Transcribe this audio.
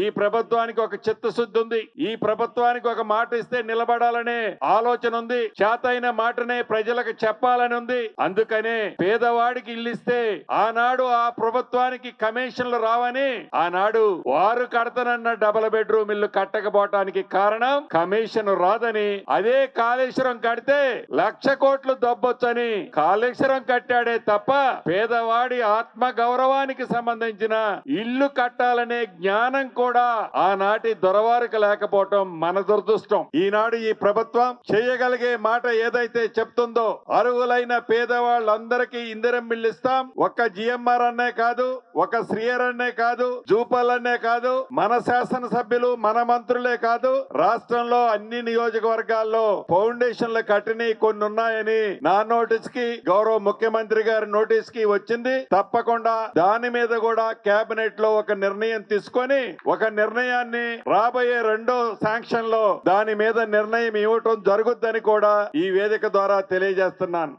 ఈ ప్రభుత్వానికి ఒక చిత్తశుద్ధి ఉంది. ఈ ప్రభుత్వానికి ఒక మాట ఇస్తే నిలబడాలనే ఆలోచన ఉంది. చేతైన మాటనే ప్రజలకు చెప్పాలని ఉంది. అందుకనే పేదవాడికి ఇల్లిస్తే ఆనాడు ఆ ప్రభుత్వానికి కమిషన్లు రావని ఆనాడు వారు కడతనన్న డబల్ బెడ్రూమ్ ఇల్లు కట్టకపోవటానికి కారణం కమిషన్ రాదని అదే కాళేశ్వరం కడితే లక్ష కోట్లు దబ్బొచ్చని కాళేశ్వరం కట్టాడే తప్ప పేదవాడి ఆత్మ గౌరవానికి సంబంధించిన ఇల్లు కట్టాలనే జ్ఞానం కూడా కూడా ఆనాటి దొరవారిక లేకపోవటం మన దురదృష్టం. ఈనాడు ఈ ప్రభుత్వం చేయగలిగే మాట ఏదైతే చెప్తుందో అరుగులైన పేదవాళ్ళందరికీ ఇందిరం బిల్లు ఇస్తాం. ఒక్క జిఎంఆర్ అన్నే కాదు ఒక శ్రీయర్ అన్నే కాదు జూపల్ అన్నే కాదు మన శాసనసభ్యులు మన మంత్రులే కాదు రాష్ట్రంలో అన్ని నియోజకవర్గాల్లో ఫౌండేషన్లు కట్టినవి కొన్ని ఉన్నాయని నా నోటీస్కి గౌరవ ముఖ్యమంత్రి గారి నోటీస్కి వచ్చింది. తప్పకుండా దాని మీద కూడా కేబినెట్లో ఒక నిర్ణయం తీసుకొని ఒక నిర్ణయాన్ని రాబోయే రెండో శాంక్షన్లో దాని మీద నిర్ణయం ఇవ్వటం జరుగుద్దని కూడా ఈ వేదిక ద్వారా తెలియజేస్తున్నాను.